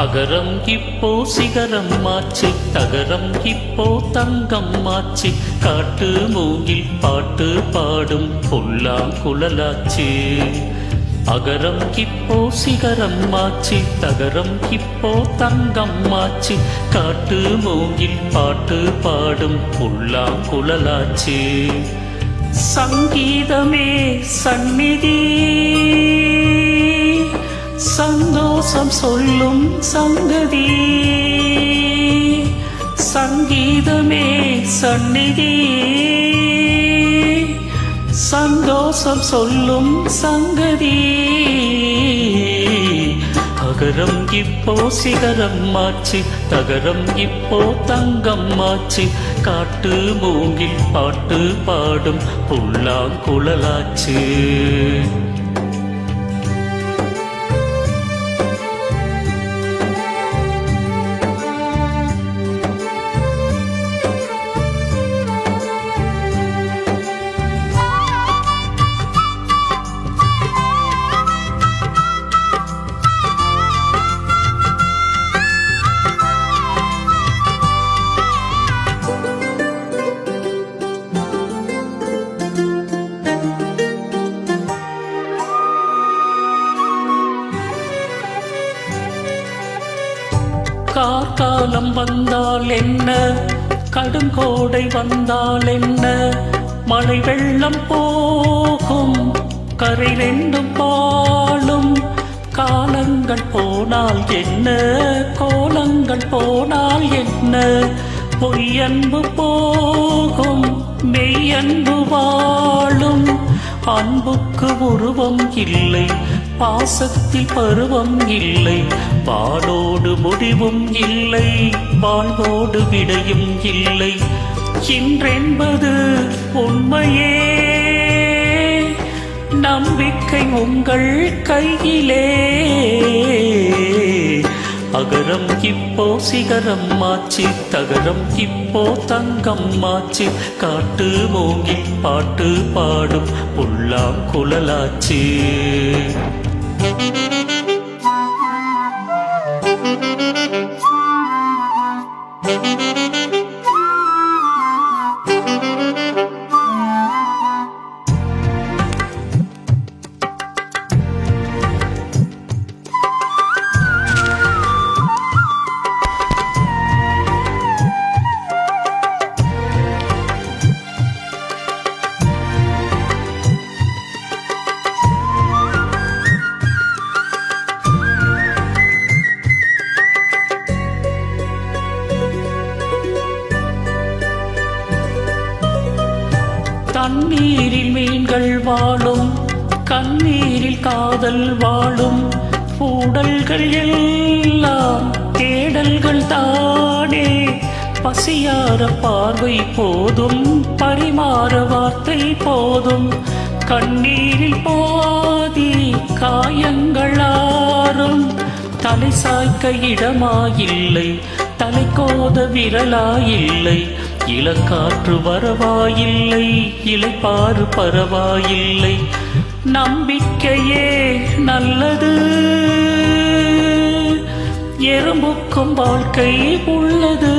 அகரம் இப்போ சிகரம் மாச்சு தகரம் இப்போ தங்கம் மாச்சு. காட்டு மூங்கில் பாட்டு பாடும் பொல்லாம் குழலாச்சு. அகரம் இப்போ சிகரம் மாச்சு தகரம் இப்போ தங்கம் மாச்சு. காட்டு மூங்கில் பாட்டு பாடும் பொல்லாம் குழலாச்சு. சங்கீதமே சந்நிதி. சுவாசம் சொல்லும் சங்கதி சங்கீதமே சந்நிதி. சந்தோஷம் சொல்லும் சங்கதி. அகரம் இப்போ சிகரம் மாச்சு தகரம் இப்போ தங்கம் மாச்சு காட்டு மூங்கில் பாட்டு பாடும் புல்லாங்குழலாச்சு. கார்காலம் வந்தால் என்ன? கடுங்கோடை வந்தால் என்ன? மழை வெள்ளம் போகும் கரை ரெண்டும் பாழும். காலங்கள் போனால் என்ன? கோலங்கள் போனால் என்ன? பொய்யன்பு போகும் மெய்யன்பு வாழும். அன்புக்கு உருவம் இல்லை பாசத்தில் பருவம் இல்லை பாடோடு முடிவும் இல்லை வாழ்வோடு விடையும் இல்லை. இன்றென்பது உண்மையே. நம்பிக்கை உங்கள் கையிலே. அகரம் இப்போ சிகரம் மாச்சு தகரம் இப்போ தங்கம் மாச்சு. காட்டு மூங்கி பாட்டு பாடும் புல்லாம் குழலாச்சு. Thank you. தண்ணீரில் மீன்கள் வாழும் கண்ணீரில் காதல் வாழும். கூடல்கள் எல்லாம் தேடல்கள் தானே. பசியார பார்வை போதும் பரிமாற வார்த்தை போதும். கண்ணீரில் பாதி காயங்களாரும் தலை சாய்க்க இடமாயில்லை தலை கோத விரலாயில்லை. இளக்காற்று வரவாயில்லை இலைப்பாறு பரவாயில்லை. நம்பிக்கையே நல்லது. எறும்புக்கும் வாழ்க்கை உள்ளது.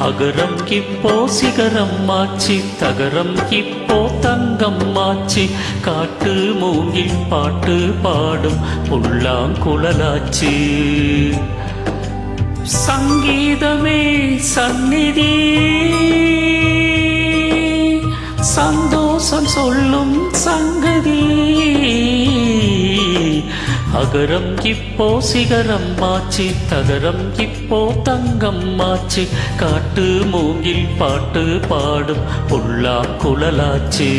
அகரம் இப்போ சிகரம் மாச்சி தகரம் இப்போ தங்கம் மாச்சி. காட்டு மூங்கில் பாட்டு பாடும் புல்லாங்குழலாச்சு. சங்கீதமே சந்நிதி. சந்தோஷம் சொல்லும் சங்கதி. அகரம் இப்போ சிகரம் மாச்சு தகரம் இப்போ தங்கம் மாச்சு. காட்டு மூங்கில் பாட்டு பாடும் புல்லா குழலாச்சு